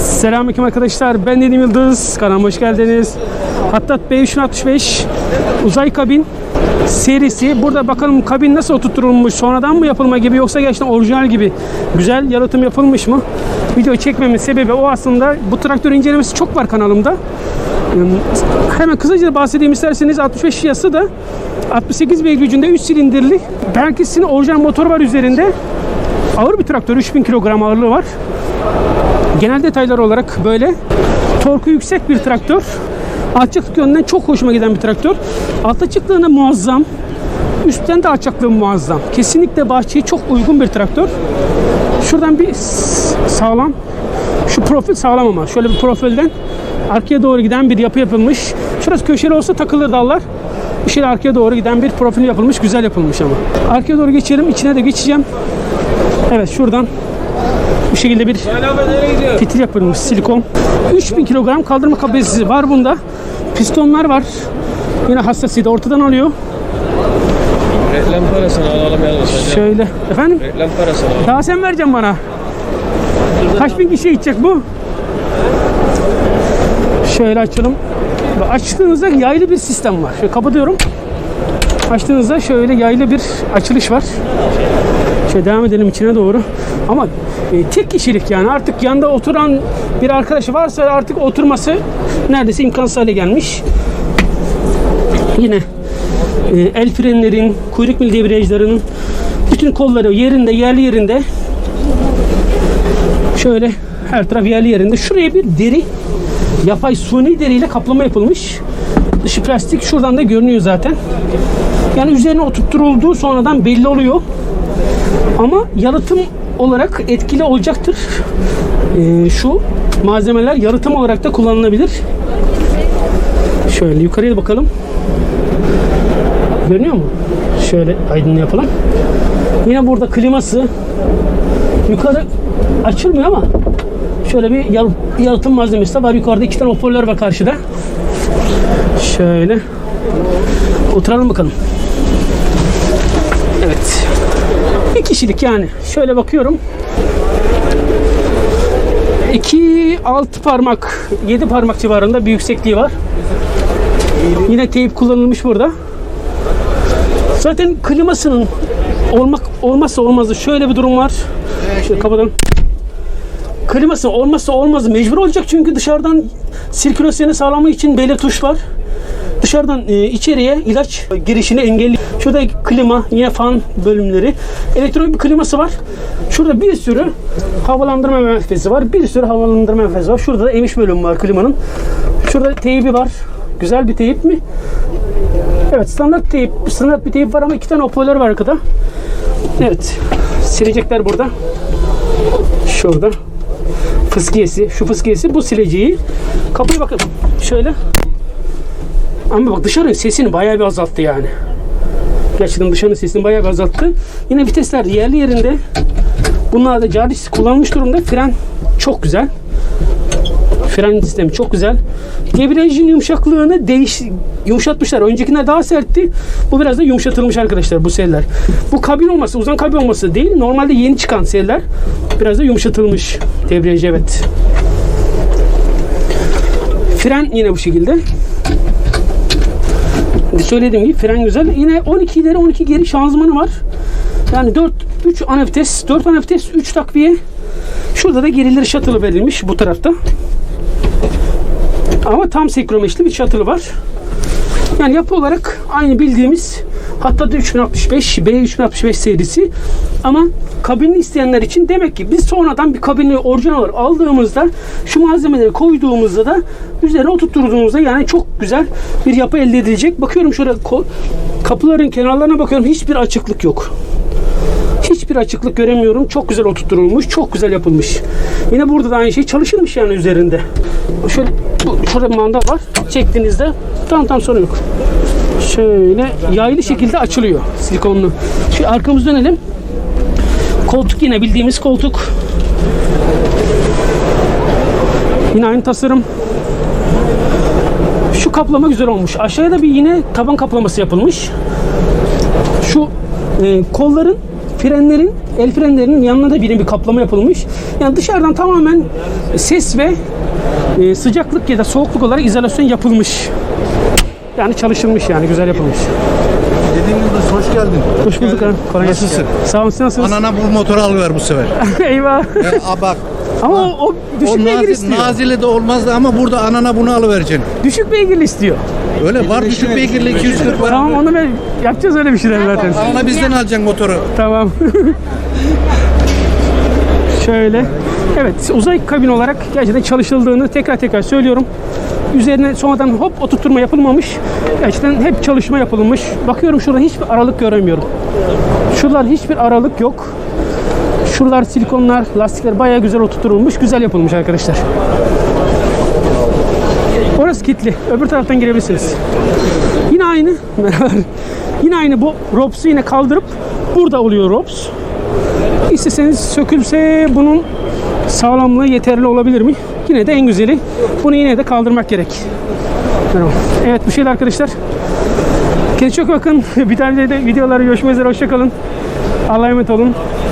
Selamünaleyküm arkadaşlar. Ben Nedim Yıldız. Kanalıma hoş geldiniz. Hattat B365 uzay kabin serisi. Burada bakalım kabin nasıl oturtulmuş, sonradan mı yapılma gibi yoksa gerçekten orijinal gibi güzel yalıtım yapılmış mı? Video çekmemin sebebi o aslında. Bu traktör incelemesi çok var kanalımda. Hmm, Hemen kısaca bahsedeyim isterseniz 65 yası da 68 beygir gücünde 3 silindirli. Herkesin orijinal motoru var üzerinde. Ağır bir traktör 3000 kilogram ağırlığı var. Genel detaylar olarak böyle. Torku yüksek bir traktör. Alçaklık yönünden çok hoşuma giden bir traktör. Alta çıktığında muazzam. Üstten de alçaklığı muazzam. Kesinlikle bahçeye çok uygun bir traktör. Şuradan bir sağlam. Şu profil sağlam ama. Şöyle bir profilden arkaya doğru giden bir yapı yapılmış. Şurası köşeli olsa takılır dallar. Bir şöyle arkaya doğru giden bir profil yapılmış. Güzel yapılmış ama. Arkaya doğru geçelim. İçine de geçeceğim. Evet şuradan bu şekilde bir fitil yapılmış silikon. 3000 kilogram kaldırma kapasitesi var bunda. Pistonlar var. Yine hassasiyeti ortadan alıyor. Reklam parasını alalım yalnız. Şöyle. Efendim? Reklam parasını alalım. Daha sen vereceksin bana. Kaç bin kişiye gidecek bu? Şöyle açalım. Açtığınızda yaylı bir sistem var. Şöyle kapatıyorum. Açtığınızda şöyle yaylı bir açılış var. Şöyle devam edelim içine doğru. Ama e, tek kişilik yani artık yanında oturan bir arkadaşı varsa artık oturması neredeyse imkansız hale gelmiş. Yine e, el frenlerin, kuyruk mil debriyajlarının bütün kolları yerinde, yerli yerinde. Şöyle her taraf yerli yerinde. Şuraya bir deri, yapay suni deriyle kaplama yapılmış. Dışı plastik şuradan da görünüyor zaten. Yani üzerine oturtturulduğu sonradan belli oluyor. Ama yalıtım olarak etkili olacaktır. Ee, şu malzemeler yalıtım olarak da kullanılabilir. Şöyle yukarıya bakalım. Görünüyor mu? Şöyle aydınlı yapalım. Yine burada kliması yukarı açılmıyor ama şöyle bir yal- yalıtım malzemesi de var. Yukarıda iki tane hoparlör var karşıda. Şöyle oturalım bakalım. Evet. Bir kişilik yani. Şöyle bakıyorum. 2 6 parmak, 7 parmak civarında bir yüksekliği var. Yine teyip kullanılmış burada. Zaten klimasının olmak olmazsa olmazı şöyle bir durum var. Şöyle kapatalım. Kliması olmazsa olmazı mecbur olacak çünkü dışarıdan sirkülasyonu sağlamak için belli tuş var. Dışarıdan e, içeriye ilaç girişini engelli. Şurada klima, yine fan bölümleri. Elektronik bir kliması var. Şurada bir sürü havalandırma menfezi var. Bir sürü havalandırma menfezi var. Şurada da emiş bölümü var klimanın. Şurada teybi var. Güzel bir teyip mi? Evet standart teyip, standart bir teyip var ama iki tane hoparlör var arkada. Evet. Silecekler burada. Şurada. Fıskiyesi. Şu fıskiyesi bu sileceği. Kapıya bakın. Şöyle. Ama bak dışarının sesini bayağı bir azalttı yani. Gerçekten dışarının sesini bayağı bir azalttı. Yine vitesler yerli yerinde. Bunlar da caris kullanılmış durumda. Fren çok güzel. Fren sistemi çok güzel. Debriyajın yumuşaklığını değiş yumuşatmışlar. Öncekiler daha sertti. Bu biraz da yumuşatılmış arkadaşlar bu seller. Bu kabin olması, uzun kabin olması değil. Normalde yeni çıkan seller biraz da yumuşatılmış. Debriyaj evet. Fren yine bu şekilde. Söylediğim gibi fren güzel. Yine 12 ileri 12 geri şanzımanı var. Yani 4 3 ana vites, 4 ana vites, 3 takviye. Şurada da gerileri shuttle'ı verilmiş bu tarafta. Ama tam senkromeşli bir shuttle'ı var. Yani yapı olarak aynı bildiğimiz hatta da 3065 B3065 serisi ama kabinli isteyenler için demek ki biz sonradan bir kabini orijinal olarak aldığımızda şu malzemeleri koyduğumuzda da üzerine oturtturduğumuzda yani çok güzel bir yapı elde edilecek. Bakıyorum ko- kapıların kenarlarına bakıyorum hiçbir açıklık yok. Hiçbir açıklık göremiyorum. Çok güzel oturtulmuş, çok güzel yapılmış. Yine burada da aynı şey çalışılmış yani üzerinde. Şöyle şurada bir mandal var. Çektiğinizde tam tam sorun yok. Şöyle yaylı şekilde açılıyor silikonlu. Şu arkamızı dönelim. Koltuk yine bildiğimiz koltuk. Yine aynı tasarım. Şu kaplama güzel olmuş. Aşağıya da bir yine taban kaplaması yapılmış. Şu e, kolların, frenlerin El frenlerinin yanına da bir bir kaplama yapılmış. Yani dışarıdan tamamen ses ve e, sıcaklık ya da soğukluk olarak izolasyon yapılmış. Yani çalışılmış yani güzel yapılmış. Dediğim gibi hoş geldin. Hoş bulduk abi. Kolay gelsin. Nasılsın? Sağ olun siz nasılsınız? Anana bu motoru alıver bu sefer. Eyvah. E, a bak. Ama o, o düşük O beygir istiyor. nazile de olmazdı ama burada anana bunu alıvereceksin. Düşük beygirli istiyor. Öyle var düşük beygirli 240 var. Tamam onu ben yapacağız öyle bir şeyler zaten. Anana bizden alacaksın motoru. Tamam. Şöyle. Evet uzay kabin olarak gerçekten çalışıldığını tekrar tekrar söylüyorum. Üzerine sonradan hop oturtturma yapılmamış. Gerçekten hep çalışma yapılmış. Bakıyorum şurada hiçbir aralık göremiyorum. Şuralar hiçbir aralık yok. Şuralar silikonlar, lastikler bayağı güzel oturtulmuş. Güzel yapılmış arkadaşlar. Orası kilitli. Öbür taraftan girebilirsiniz. Yine aynı. Yine aynı bu ropsu yine kaldırıp burada oluyor rops. İsteseniz sökülse bunun sağlamlığı yeterli olabilir mi? Yine de en güzeli bunu yine de kaldırmak gerek. Evet bu şeyler arkadaşlar. Kendinize çok bakın. Bir tane de videoları görüşmek üzere. Hoşçakalın. Allah'a emanet olun.